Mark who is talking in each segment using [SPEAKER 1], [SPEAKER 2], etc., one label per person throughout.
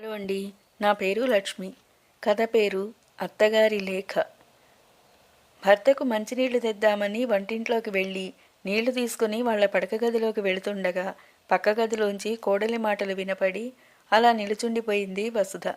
[SPEAKER 1] Hello అండి. నా పేరు లక్ష్మి. కథ పేరు అత్తగారి లేఖ. భర్తకు మంచినీళ్ళు తెద్దామని వంటింట్లోకి వెళ్ళి నీళ్ళు తీసుకుని వాళ్ళ పడక గదిలోకి వెళుతుండగా పక్క గదిలోంచి కోడలి మాటలు వినపడి అలా నిలుచుండిపోయింది వసుధ.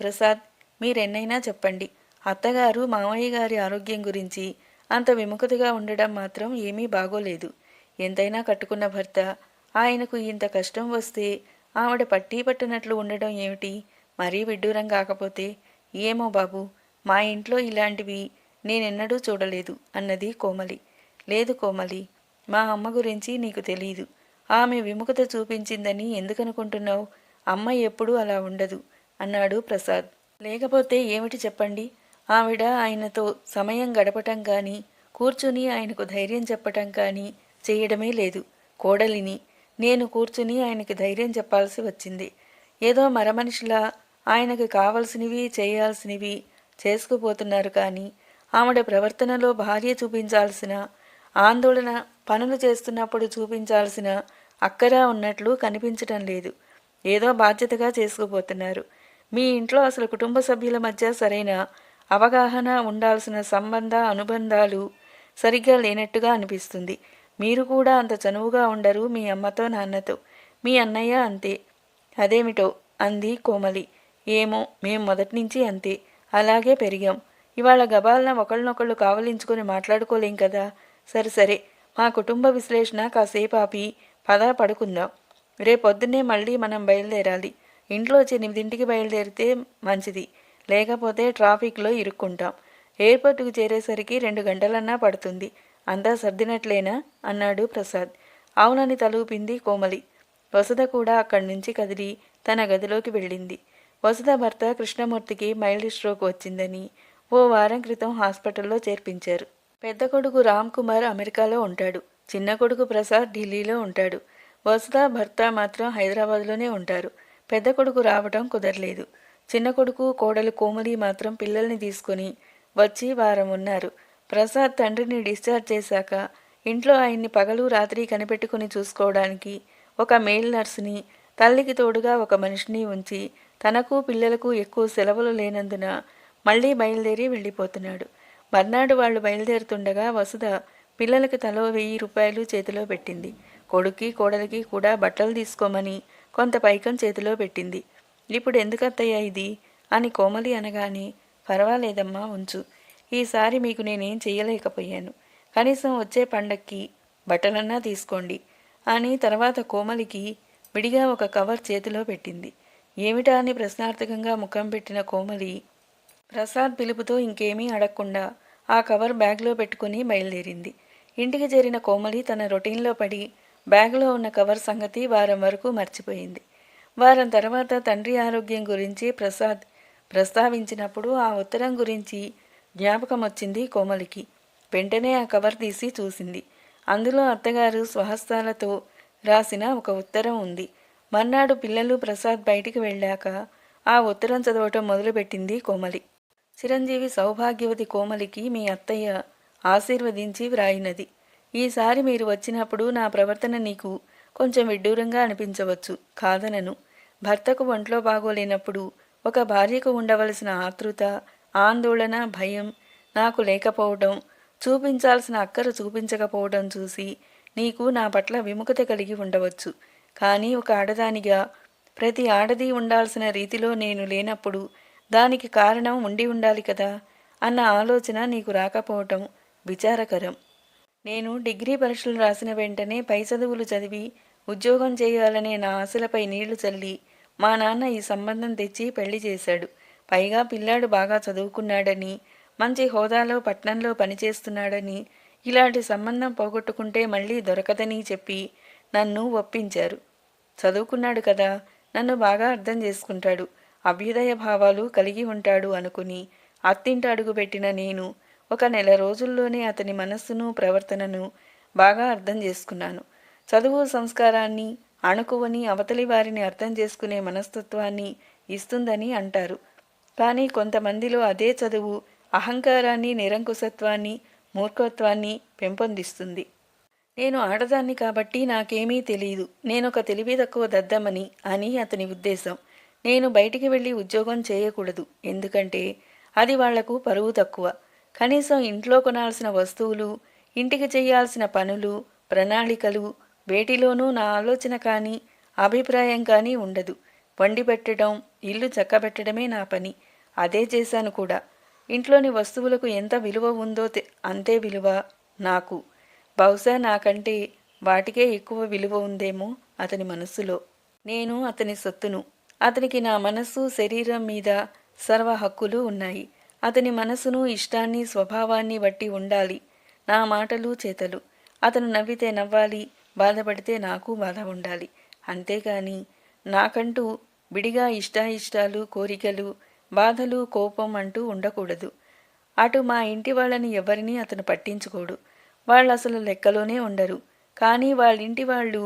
[SPEAKER 1] ప్రసాద్ మీరెన్నైనా చెప్పండి. అత్తగారు మామయ్య గారి ఆరోగ్యం గురించి అంత విముఖతగా ఉండడం మాత్రం ఏమీ బాగోలేదు. ఎంతైనా కట్టుకున్న భర్త. ఆయనకు ఇంత కష్టం వస్తే ఆవిడ పట్టీ పట్టినట్లు ఉండడం ఏమిటి? మరీ విడ్డూరం కాకపోతే ఏమో బాబు మా ఇంట్లో ఇలాంటివి నేనెన్నడూ చూడలేదు అన్నది కోమలి. లేదు కోమలి మా అమ్మ గురించి నీకు తెలియదు ఆమె విముఖత చూపించిందని ఎందుకనుకుంటున్నావు? అమ్మ ఎప్పుడూ అలా ఉండదు అన్నాడు ప్రసాద్. లేకపోతే ఏమిటి చెప్పండి? ఆవిడ ఆయనతో సమయం గడపటం కానీ కూర్చుని ఆయనకు ధైర్యం చెప్పటం కానీ చేయడమే లేదు కోడలిని. నేను కూర్చుని ఆయనకి ధైర్యం చెప్పాల్సి వచ్చింది. ఏదో మరమనిషిలా ఆయనకు కావలసినవి చేయాల్సినవి చేసుకుపోతున్నారు కానీ ఆవిడ ప్రవర్తనలో భార్య చూపించాల్సిన ఆందోళన పనులు చేస్తున్నప్పుడు చూపించాల్సిన అక్కరా ఉన్నట్లు కనిపించటం లేదు. ఏదో బాధ్యతగా చేసుకుపోతున్నారు. మీ ఇంట్లో అసలు కుటుంబ సభ్యుల మధ్య సరైన అవగాహన ఉండాల్సిన సంబంధ అనుబంధాలు సరిగ్గా లేనట్టుగా అనిపిస్తుంది. మీరు కూడా అంత చనువుగా ఉండరు మీ అమ్మతో నాన్నతో. మీ అన్నయ్య అంతే. అదేమిటో అంది కోమలి. ఏమో మేం మొదటి నుంచి అంతే. అలాగే పెరిగాం. ఇవాళ గబాలన ఒకళ్ళనొకళ్ళు కావలించుకొని మాట్లాడుకోలేం కదా? సరే సరే. మా కుటుంబ విశ్లేషణ కాసేపు ఆపి పదా పడుకుందాం. రేపొద్దున్నే మళ్ళీ మనం బయలుదేరాలి. ఇంట్లో వచ్చి ఎనిమిదింటికి బయలుదేరితే మంచిది. లేకపోతే ట్రాఫిక్లో ఇరుక్కుంటాం. ఎయిర్పోర్టుకు చేరేసరికి రెండు గంటలన్నా పడుతుంది. అంతా సర్దినట్లేనా? అన్నాడు ప్రసాద్. అవునని తలూపింది కోమలి. వసుధ కూడా అక్కడి నుంచి కదిలి తన గదిలోకి వెళ్ళింది. వసుధ భర్త కృష్ణమూర్తికి మైల్డ్ స్ట్రోక్ వచ్చిందని ఓ వారం క్రితం హాస్పిటల్లో చేర్పించారు. పెద్ద కొడుకు రామ్ కుమార్ అమెరికాలో ఉంటాడు. చిన్న కొడుకు ప్రసాద్ ఢిల్లీలో ఉంటాడు. వసుధ భర్త మాత్రం హైదరాబాద్లోనే ఉంటారు. పెద్ద కొడుకు రావటం కుదరలేదు. చిన్న కొడుకు కోడలు కోమలి మాత్రం పిల్లల్ని తీసుకొని వచ్చి వారం ఉన్నారు ప్రసాద్ తండ్రిని డిశ్చార్జ్ చేశాక ఇంట్లో ఆయన్ని పగలు రాత్రి కనిపెట్టుకుని చూసుకోవడానికి ఒక మెయిల్ నర్సుని తల్లికి తోడుగా ఒక మనిషిని ఉంచి తనకు పిల్లలకు ఎక్కువ సెలవులు లేనందున మళ్ళీ బయలుదేరి వెళ్ళిపోతున్నాడు. మర్నాడు వాళ్ళు బయలుదేరుతుండగా వసుధ పిల్లలకు తలో వెయ్యి రూపాయలు చేతిలో పెట్టింది. కొడుక్కి కోడలికి కూడా బట్టలు తీసుకోమని కొంత పైకం చేతిలో పెట్టింది. ఇప్పుడు ఎందుకత్తయ్యా ఇది? అని కోమలి అనగానే పర్వాలేదమ్మా ఉంచు. ఈసారి మీకు నేనేం చేయలేకపోయాను కనీసం వచ్చే పండక్కి బట్టలన్నా తీసుకోండి అని తర్వాత కోమలికి విడిగా ఒక కవర్ చేతిలో పెట్టింది. ఏమిటా అని ప్రశ్నార్థకంగా ముఖం పెట్టిన కోమలి ప్రసాద్ పిలుపుతో ఇంకేమీ అడగకుండా ఆ కవర్ బ్యాగ్లో పెట్టుకుని బయలుదేరింది. ఇంటికి చేరిన కోమలి తన రొటీన్లో పడి బ్యాగ్లో ఉన్న కవర్ సంగతి వారం వరకు మర్చిపోయింది. వారం తర్వాత తండ్రి ఆరోగ్యం గురించి ప్రసాద్ ప్రస్తావించినప్పుడు ఆ ఉత్తరం గురించి జ్ఞాపకం వచ్చింది కోమలికి. వెంటనే ఆ కవర్ తీసి చూసింది. అందులో అత్తగారు స్వహస్తాలతో రాసిన ఒక ఉత్తరం ఉంది. మర్నాడు పిల్లలు ప్రసాద్ బయటికి వెళ్ళాక ఆ ఉత్తరం చదవటం మొదలుపెట్టింది కోమలి. చిరంజీవి సౌభాగ్యవతి కోమలికి మీ అత్తయ్య ఆశీర్వదించి వ్రాయినది. ఈసారి మీరు వచ్చినప్పుడు నా ప్రవర్తన నీకు కొంచెం విడ్డూరంగా అనిపించవచ్చు కాదనను. భర్తకు ఒంట్లో బాగోలేనప్పుడు ఒక భార్యకు ఉండవలసిన ఆతృత ఆందోళన భయం నాకు లేకపోవడం చూపించాల్సిన అక్కర చూపించకపోవడం చూసి నీకు నా పట్ల విముఖత కలిగి ఉండవచ్చు. కానీ ఒక ఆడదానిగా ప్రతి ఆడది ఉండాల్సిన రీతిలో నేను లేనప్పుడు దానికి కారణం ఉండి ఉండాలి కదా అన్న ఆలోచన నీకు రాకపోవటం విచారకరం. నేను డిగ్రీ పరీక్షలు రాసిన వెంటనే పై చదువులు చదివి ఉద్యోగం చేయాలనే నా ఆశలపై నీళ్ళు చల్లి మా నాన్న ఈ సంబంధం తెచ్చి పెళ్ళి చేశాడు. పైగా పిల్లాడు బాగా చదువుకున్నాడని మంచి హోదాలో పట్నంలో పనిచేస్తున్నాడని ఇలాంటి సంబంధం పోగొట్టుకుంటే మళ్ళీ దొరకదని చెప్పి నన్ను ఒప్పించారు. చదువుకున్నాడు కదా నన్ను బాగా అర్థం చేసుకుంటాడు అభ్యుదయ భావాలు కలిగి ఉంటాడు అనుకుని అత్తింట అడుగుపెట్టిన నేను ఒక నెల రోజుల్లోనే అతని మనస్సును ప్రవర్తనను బాగా అర్థం చేసుకున్నాను. చదువు సంస్కారాన్ని అణుకువని అవతలి వారిని అర్థం చేసుకునే మనస్తత్వాన్ని ఇస్తుందని అంటారు. కానీ కొంతమందిలో అదే చదువు అహంకారాన్ని నిరంకుశత్వాన్ని మూర్ఖత్వాన్ని పెంపొందిస్తుంది. నేను ఆడదాన్ని కాబట్టి నాకేమీ తెలియదు నేనొక తెలివి తక్కువ దద్దమని అని అతని ఉద్దేశం. నేను బయటికి వెళ్ళి ఉద్యోగం చేయకూడదు. ఎందుకంటే అది వాళ్ళకు పరువు తక్కువ. కనీసం ఇంట్లో కొనాల్సిన వస్తువులు ఇంటికి చేయాల్సిన పనులు ప్రణాళికలు వేటిలోనూ నా ఆలోచన కానీ అభిప్రాయం కానీ ఉండదు. వండి పెట్టడం ఇల్లు చక్కబెట్టడమే నా పని. అదే చేశాను కూడా. ఇంట్లోని వస్తువులకు ఎంత విలువ ఉందో అంతే విలువ నాకు. బహుశా నాకంటే వాటికే ఎక్కువ విలువ ఉందేమో అతని మనస్సులో. నేను అతని సొత్తును. అతనికి నా మనస్సు శరీరం మీద సర్వ హక్కులు ఉన్నాయి. అతని మనసును ఇష్టాన్ని స్వభావాన్ని బట్టి ఉండాలి. నా మాటలు చేతలు. అతను నవ్వితే నవ్వాలి బాధపడితే నాకు బాధ ఉండాలి. అంతేగాని నాకంటూ విడిగా ఇష్టాయిష్టాలు కోరికలు బాధలు కోపం అంటూ ఉండకూడదు. అటు మా ఇంటి వాళ్ళని ఎవరినీ అతను పట్టించుకోడు. వాళ్ళు అసలు లెక్కలోనే ఉండరు. కానీ వాళ్ళ ఇంటి వాళ్ళు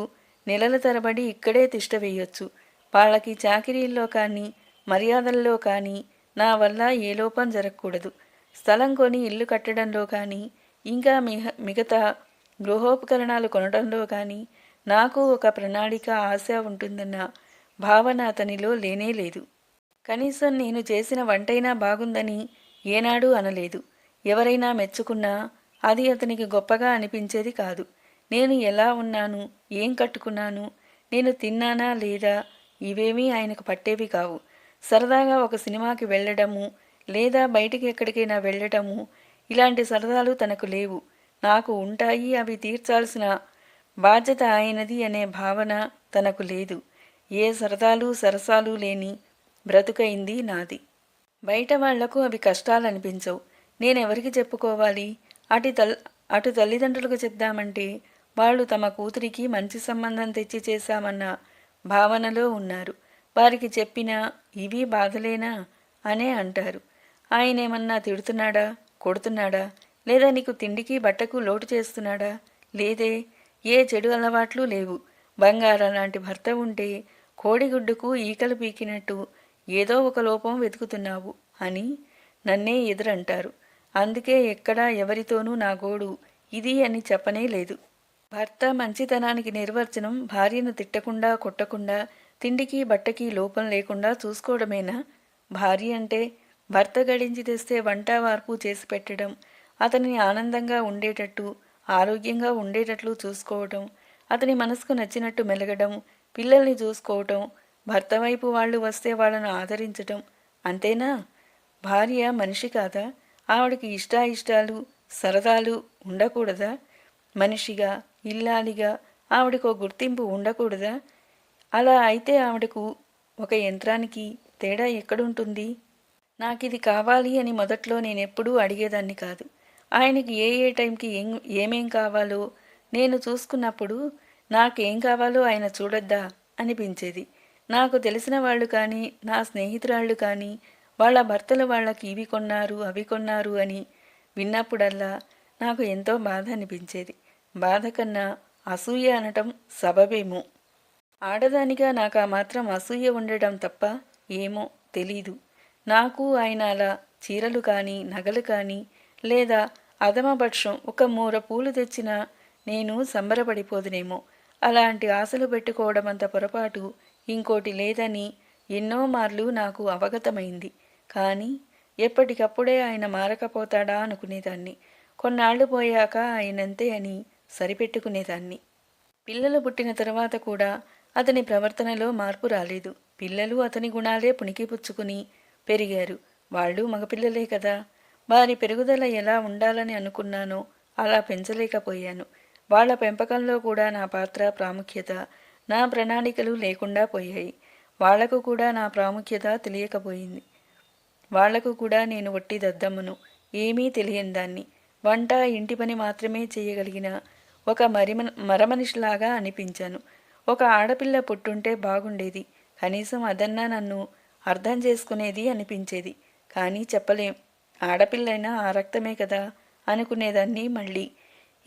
[SPEAKER 1] నెలల తరబడి ఇక్కడే తిష్ట వేయొచ్చు. వాళ్ళకి చాకిరీల్లో కానీ మర్యాదల్లో కానీ నా వల్ల ఏ లోపం జరగకూడదు. స్థలం కొని ఇల్లు కట్టడంలో కానీ ఇంకా మిహ మిగతా గృహోపకరణాలు కొనడంలో కానీ నాకు ఒక ప్రణాళిక ఆశ ఉంటుందన్న భావన అతనిలో లేనే లేదు. కనీసం నేను చేసిన వంటైనా బాగుందని ఏనాడూ అనలేదు. ఎవరైనా మెచ్చుకున్నా అది అతనికి గొప్పగా అనిపించేది కాదు. నేను ఎలా ఉన్నాను? ఏం కట్టుకున్నాను? నేను తిన్నానా లేదా? ఇవేమీ ఆయనకు పట్టేవి కావు. సరదాగా ఒక సినిమాకి వెళ్ళడము లేదా బయటికి ఎక్కడికైనా వెళ్ళటము ఇలాంటి సరదాలు తనకు లేవు. నాకు ఉంటాయి అవి తీర్చాల్సిన బాధ్యత ఆయనది అనే భావన తనకు లేదు. ఏ సరదాలు సరసాలు లేని బ్రతుకైంది నాది. బయట వాళ్ళకు అవి కష్టాలనిపించవు. నేనెవరికి చెప్పుకోవాలి? అటు తల్ అటు తల్లిదండ్రులకు చెప్దామంటే వాళ్ళు తమ కూతురికి మంచి సంబంధం తెచ్చి చేశామన్న భావనలో ఉన్నారు. వారికి చెప్పినా ఇవి బాధలేనా? అనే అంటారు. ఆయనేమన్నా తిడుతున్నాడా? కొడుతున్నాడా? లేదా నీకు తిండికి బట్టకు లోటు చేస్తున్నాడా? లేదే ఏ చెడు అలవాట్లు లేవు. బంగారం లాంటి భర్త ఉంటే కోడిగుడ్డుకు ఈకలు పీకినట్టు ఏదో ఒక లోపం వెతుకుతున్నావు అని నన్నే ఎదురంటారు. అందుకే ఎక్కడా ఎవరితోనూ నా గోడు ఇది అని చెప్పనే లేదు. భర్త మంచితనానికి నిర్వచనం భార్యను తిట్టకుండా కొట్టకుండా తిండికి బట్టకి లోపం లేకుండా చూసుకోవడమేనా? భార్య అంటే భర్త గడించి తెస్తే వంట వార్పు చేసి పెట్టడం అతనిని ఆనందంగా ఉండేటట్టు ఆరోగ్యంగా ఉండేటట్లు చూసుకోవడం అతని మనసుకు నచ్చినట్టు మెలగడం పిల్లల్ని చూసుకోవటం భర్త వైపు వాళ్ళు వస్తే వాళ్ళను ఆదరించటం అంతేనా? భార్య మనిషి కాదా? ఆవిడకి ఇష్టాయిష్టాలు సరదాలు ఉండకూడదా? మనిషిగా ఇల్లాలిగా ఆవిడకు గుర్తింపు ఉండకూడదా? అలా అయితే ఆవిడకు ఒక యంత్రానికి తేడా ఎక్కడుంటుంది? నాకిది కావాలి అని మొదట్లో నేనెప్పుడూ అడిగేదాన్ని కాదు. ఆయనకి ఏ ఏ టైంకి ఏం ఏమేం కావాలో నేను చూసుకున్నప్పుడు నాకేం కావాలో ఆయన చూడొద్దా? అనిపించేది. నాకు తెలిసిన వాళ్ళు కానీ నా స్నేహితురాళ్ళు కానీ వాళ్ళ భర్తలు వాళ్ళకి ఇవి కొన్నారు అవి కొన్నారు అని విన్నప్పుడల్లా నాకు ఎంతో బాధ అనిపించేది. బాధ కన్నా అసూయ అనటం సబబేమో. ఆడదానిగా నాకు ఆ మాత్రం అసూయ ఉండడం తప్ప ఏమో తెలీదు. నాకు ఆయన అలా చీరలు కానీ నగలు కానీ లేదా అధమపక్షం ఒక మూర పూలు తెచ్చినా నేను సంబరపడిపోదునేమో. అలాంటి ఆశలు పెట్టుకోవడం అంత పొరపాటు ఇంకోటి లేదని ఎన్నో మార్లు నాకు అవగతమైంది. కానీ ఎప్పటికప్పుడే ఆయన మారకపోతాడా అనుకునేదాన్ని. కొన్నాళ్ళు పోయాక ఆయనంతే అని సరిపెట్టుకునేదాన్ని. పిల్లలు పుట్టిన తర్వాత కూడా అతని ప్రవర్తనలో మార్పు రాలేదు. పిల్లలు అతని గుణాలే పుణికిపుచ్చుకుని పెరిగారు. వాళ్ళు మగపిల్లలే కదా. వారి పెరుగుదల ఎలా ఉండాలని అనుకున్నానో అలా పెంచలేకపోయాను. వాళ్ళ పెంపకంలో కూడా నా పాత్ర ప్రాముఖ్యత నా ప్రణాళికలు లేకుండా పోయాయి. వాళ్ళకు కూడా నా ప్రాముఖ్యత తెలియకపోయింది. వాళ్ళకు కూడా నేను వట్టి దద్దమ్మను. ఏమీ తెలియని దాన్ని. వంట ఇంటి పని మాత్రమే చేయగలిగిన ఒక మరిమ మరమనిషిలాగా అనిపించాను. ఒక ఆడపిల్ల పుట్టుంటే బాగుండేది. కనీసం అదన్నా నన్ను అర్థం చేసుకునేది అనిపించేది. కానీ చెప్పలేం. ఆడపిల్లైనా ఆ రక్తమే కదా అనుకునేదాన్ని మళ్ళీ.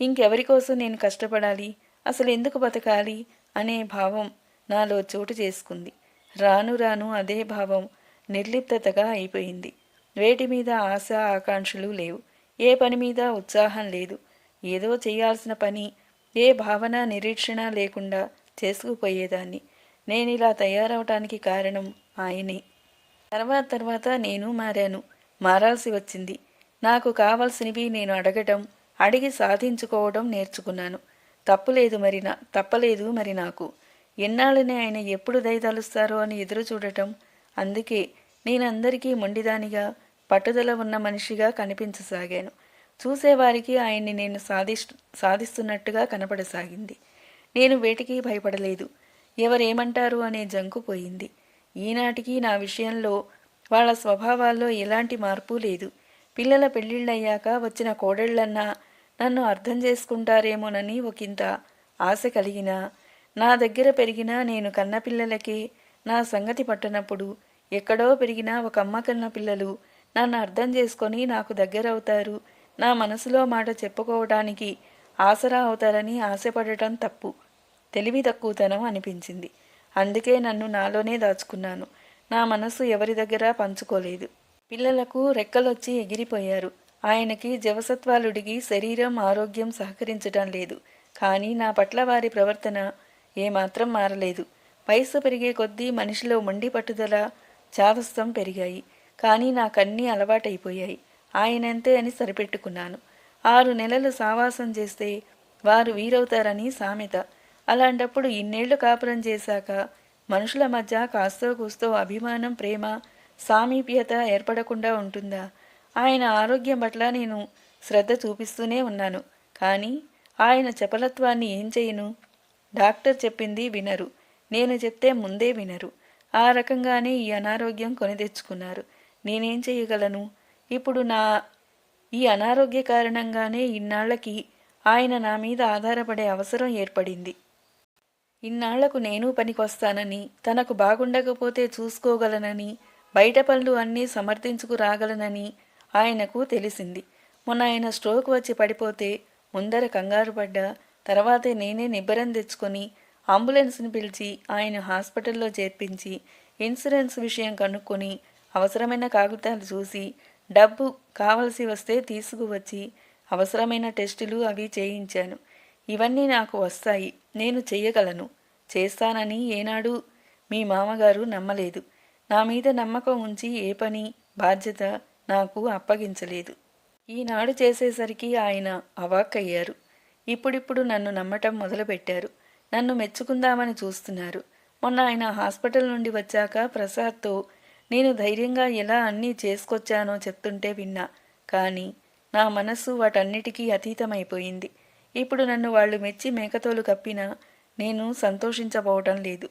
[SPEAKER 1] ఇంకెవరి కోసం నేను కష్టపడాలి? అసలు ఎందుకు బతకాలి? అనే భావం నాలో చోటు చేసుకుంది. రాను రాను అదే భావం నిర్లిప్తతగా అయిపోయింది. వేటి మీద ఆశ ఆకాంక్షలు లేవు. ఏ పని మీద ఉత్సాహం లేదు. ఏదో చేయాల్సిన పని ఏ భావన నిరీక్షణ లేకుండా చేసుకుపోయేదాన్ని. నేను ఇలా తయారవటానికి కారణం ఆయనే. తర్వాత తర్వాత నేను మారాను. మారాల్సి వచ్చింది. నాకు కావాల్సినవి నేను అడగటం అడిగి సాధించుకోవడం నేర్చుకున్నాను. తప్పులేదు మరి నా తప్పలేదు మరి నాకు. ఎన్నాళ్ళని ఆయన ఎప్పుడు దయదలుస్తారో అని ఎదురు చూడటం. అందుకే నేనందరికీ మొండిదానిగా పట్టుదల ఉన్న మనిషిగా కనిపించసాగాను. చూసేవారికి ఆయన్ని నేను సాధిష్ సాధిస్తున్నట్టుగా కనపడసాగింది. నేను వేటికి భయపడలేదు. ఎవరేమంటారు అనే జంకు పోయింది. ఈనాటికి నా విషయంలో వాళ్ళ స్వభావాల్లో ఎలాంటి మార్పు లేదు. పిల్లల పెళ్ళిళ్ళయ్యాక వచ్చిన కోడళ్ళన్నా నన్ను అర్థం చేసుకుంటారేమోనని ఒకంత ఆశ కలిగినా నా దగ్గర పెరిగిన నేను కన్నపిల్లలకి నా సంగతి పట్టనప్పుడు ఎక్కడో పెరిగిన ఒక అమ్మ కన్న పిల్లలు నన్ను అర్థం చేసుకొని నాకు దగ్గరవుతారు. నా మనసులో మాట చెప్పుకోవడానికి ఆసరా అవుతారని ఆశపడటం తప్పు. తెలివి తక్కువతనం అనిపించింది. అందుకే నన్ను నాలోనే దాచుకున్నాను. నా మనసు ఎవరి దగ్గర పంచుకోలేదు. పిల్లలకు రెక్కలొచ్చి ఎగిరిపోయారు. ఆయనకి జవసత్వాలుడిగి శరీరం ఆరోగ్యం సహకరించటం లేదు. కానీ నా పట్ల వారి ప్రవర్తన ఏమాత్రం మారలేదు. వయస్సు పెరిగే కొద్దీ మనిషిలో మొండి పట్టుదల చాదస్తం పెరిగాయి. కానీ నాకన్నీ అలవాటైపోయాయి. ఆయనంతే అని సరిపెట్టుకున్నాను. ఆరు నెలలు సావాసం చేస్తే వారు వీరవుతారని సామెత. అలాంటప్పుడు ఇన్నేళ్ళు కాపురం చేశాక మనుషుల మధ్య కాస్తో కూస్తో అభిమానం ప్రేమ సామీప్యత ఏర్పడకుండా ఉంటుందా? ఆయన ఆరోగ్యం పట్ల నేను శ్రద్ధ చూపిస్తూనే ఉన్నాను. కానీ ఆయన చపలత్వాన్ని ఏం చేయను? డాక్టర్ చెప్పింది వినరు. నేను చెప్తే ముందే వినరు. ఆ రకంగానే ఈ అనారోగ్యం కొని తెచ్చుకున్నారు. నేనేం చేయగలను? ఇప్పుడు నా ఈ అనారోగ్య కారణంగానే ఇన్నాళ్ళకి ఆయన నా మీద ఆధారపడే అవసరం ఏర్పడింది. ఇన్నాళ్ళకు నేను పనికొస్తానని తనకు బాగుండకపోతే చూసుకోగలనని బయట పనులు అన్నీ సమర్థించుకురాగలనని ఆయనకు తెలిసింది. మొన్న ఆయన స్ట్రోక్ వచ్చి పడిపోతే ముందర కంగారు పడ్డా తర్వాతే నేనే నిబ్బరం తెచ్చుకొని అంబులెన్స్ని పిలిచి ఆయన హాస్పిటల్లో చేర్పించి ఇన్సూరెన్స్ విషయం కనుక్కొని అవసరమైన కాగితాలు చూసి డబ్బు కావలసి వస్తే తీసుకువచ్చి అవసరమైన టెస్టులు అవి చేయించాను. ఇవన్నీ నాకు వస్తాయి నేను చేయగలను. చేస్తానని ఏనాడు మీ మామగారు నమ్మలేదు. నా మీద నమ్మకం ఉంచి ఏ పని బాధ్యత నాకు అప్పగించలేదు. ఈనాడు చేసేసరికి ఆయన అవాక్కయ్యారు. ఇప్పుడిప్పుడు నన్ను నమ్మటం మొదలుపెట్టారు. నన్ను మెచ్చుకుందామని చూస్తున్నారు. మొన్న ఆయన హాస్పిటల్ నుండి వచ్చాక ప్రసాద్తో నేను ధైర్యంగా ఎలా అన్నీ చేసుకొచ్చానో చెప్తుంటే విన్నా. కానీ నా మనస్సు వాటన్నిటికీ అతీతమైపోయింది. ఇప్పుడు నన్ను వాళ్ళు మెచ్చి మేకతోలు కప్పినా నేను సంతోషించబోవటం లేదు.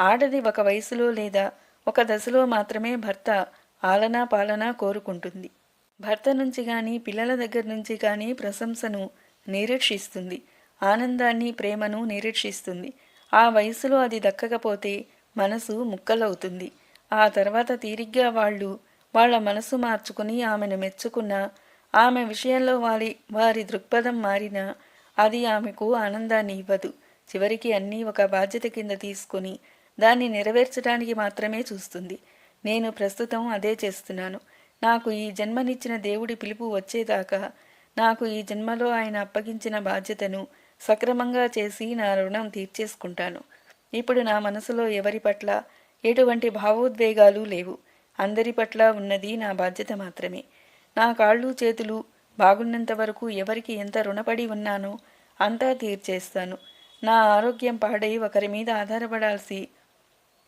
[SPEAKER 1] ఆడది ఒక వయసులో లేదా ఒక దశలో మాత్రమే భర్త ఆలనా పాలనా కోరుకుంటుంది. భర్త నుంచి కానీ పిల్లల దగ్గర నుంచి కానీ ప్రశంసను నిరీక్షిస్తుంది. ఆనందాన్ని ప్రేమను నిరీక్షిస్తుంది. ఆ వయసులో అది దక్కకపోతే మనసు ముక్కలవుతుంది. ఆ తర్వాత తీరిగ్గా వాళ్ళు వాళ్ళ మనసు మార్చుకుని ఆమెను మెచ్చుకున్న ఆమె విషయంలో వారి వారి దృక్పథం మారినా అది ఆమెకు ఆనందాన్ని ఇవ్వదు. చివరికి అన్నీ ఒక బాధ్యత కింద తీసుకుని దాన్ని నెరవేర్చడానికి మాత్రమే చూస్తుంది. నేను ప్రస్తుతం అదే చేస్తున్నాను. నాకు ఈ జన్మనిచ్చిన దేవుడి పిలుపు వచ్చేదాకా నాకు ఈ జన్మలో ఆయన అప్పగించిన బాధ్యతను సక్రమంగా చేసి నా రుణం తీర్చేసుకుంటాను. ఇప్పుడు నా మనసులో ఎవరి పట్ల ఎటువంటి భావోద్వేగాలు లేవు. అందరి పట్ల ఉన్నది నా బాధ్యత మాత్రమే. నా కాళ్ళు చేతులు బాగున్నంత వరకు ఎవరికి ఎంత రుణపడి ఉన్నానో అంతా తీర్చేస్తాను. నా ఆరోగ్యం పాడై ఒకరి మీద ఆధారపడాల్సి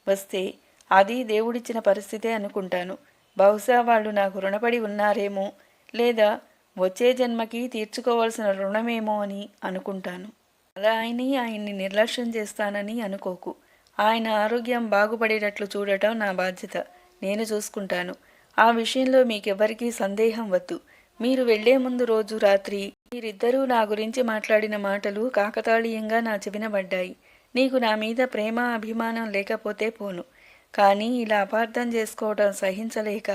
[SPEAKER 1] వస్తే అది దేవుడిచ్చిన పరిస్థితే అనుకుంటాను. బహుశా వాళ్ళు నాకు రుణపడి ఉన్నారేమో లేదా వచ్చే జన్మకి తీర్చుకోవాల్సిన రుణమేమో అని అనుకుంటాను. అలా ఆయన్ని ఆయన్ని నిర్లక్ష్యం చేస్తానని అనుకోకు. ఆయన ఆరోగ్యం బాగుపడేటట్లు చూడటం నా బాధ్యత. నేను చూసుకుంటాను. ఆ విషయంలో మీకెవ్వరికీ సందేహం వద్దు. మీరు వెళ్ళే ముందు రోజు రాత్రి మీరిద్దరూ నా గురించి మాట్లాడిన మాటలు కాకతాళీయంగా నా చెవినబడ్డాయి నీకు నా మీద ప్రేమ అభిమానం లేకపోతే పోను. కానీ ఇలా అపార్థం చేసుకోవడం సహించలేక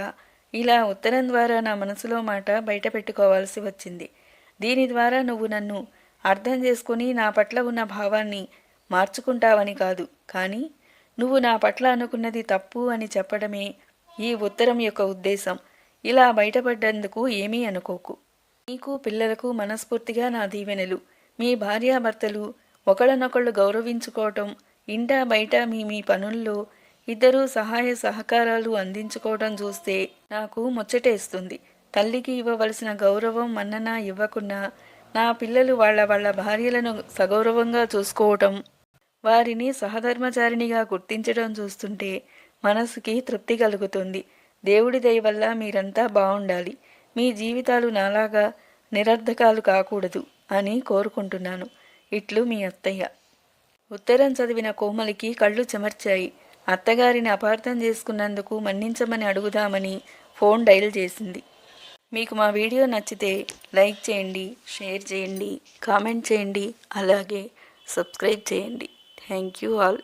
[SPEAKER 1] ఇలా ఉత్తరం ద్వారా నా మనసులో మాట బయట పెట్టుకోవాల్సి వచ్చింది. దీని ద్వారా నువ్వు నన్ను అర్థం చేసుకుని నా పట్ల ఉన్న భావాన్ని మార్చుకుంటావని కాదు. కానీ నువ్వు నా పట్ల అనుకున్నది తప్పు అని చెప్పడమే ఈ ఉత్తరం యొక్క ఉద్దేశం. ఇలా బయటపడ్డందుకు ఏమీ అనుకోకు. నీకు పిల్లలకు మనస్ఫూర్తిగా నా దీవెనలు. మీ భార్యాభర్తలు ఒకళ్ళనొకళ్ళు గౌరవించుకోవటం ఇంటా బయట మీ మీ పనుల్లో ఇద్దరూ సహాయ సహకారాలు అందించుకోవడం చూస్తే నాకు ముచ్చటేస్తుంది. తల్లికి ఇవ్వవలసిన గౌరవం మన్నన ఇవ్వకున్నా నా పిల్లలు వాళ్ళ వాళ్ళ భార్యలను సగౌరవంగా చూసుకోవటం వారిని సహధర్మచారిణిగా గుర్తించడం చూస్తుంటే మనసుకి తృప్తి కలుగుతుంది. దేవుడి దయ వల్ల మీరంతా బాగుండాలి మీ జీవితాలు నాలాగా నిరర్ధకాలు కాకూడదు అని కోరుకుంటున్నాను. ఇట్లు మీ అత్తయ్య. ఉత్తరం చదివిన కోమలికి కళ్ళు చెమర్చాయి. అత్తగారిని అపార్థం చేసుకున్నందుకు మన్నించమని అడుగుదామని ఫోన్ డైల్ చేసింది. మీకు మా వీడియో నచ్చితే లైక్ చేయండి షేర్ చేయండి కామెంట్ చేయండి అలాగే సబ్స్క్రైబ్ చేయండి. Thank you all.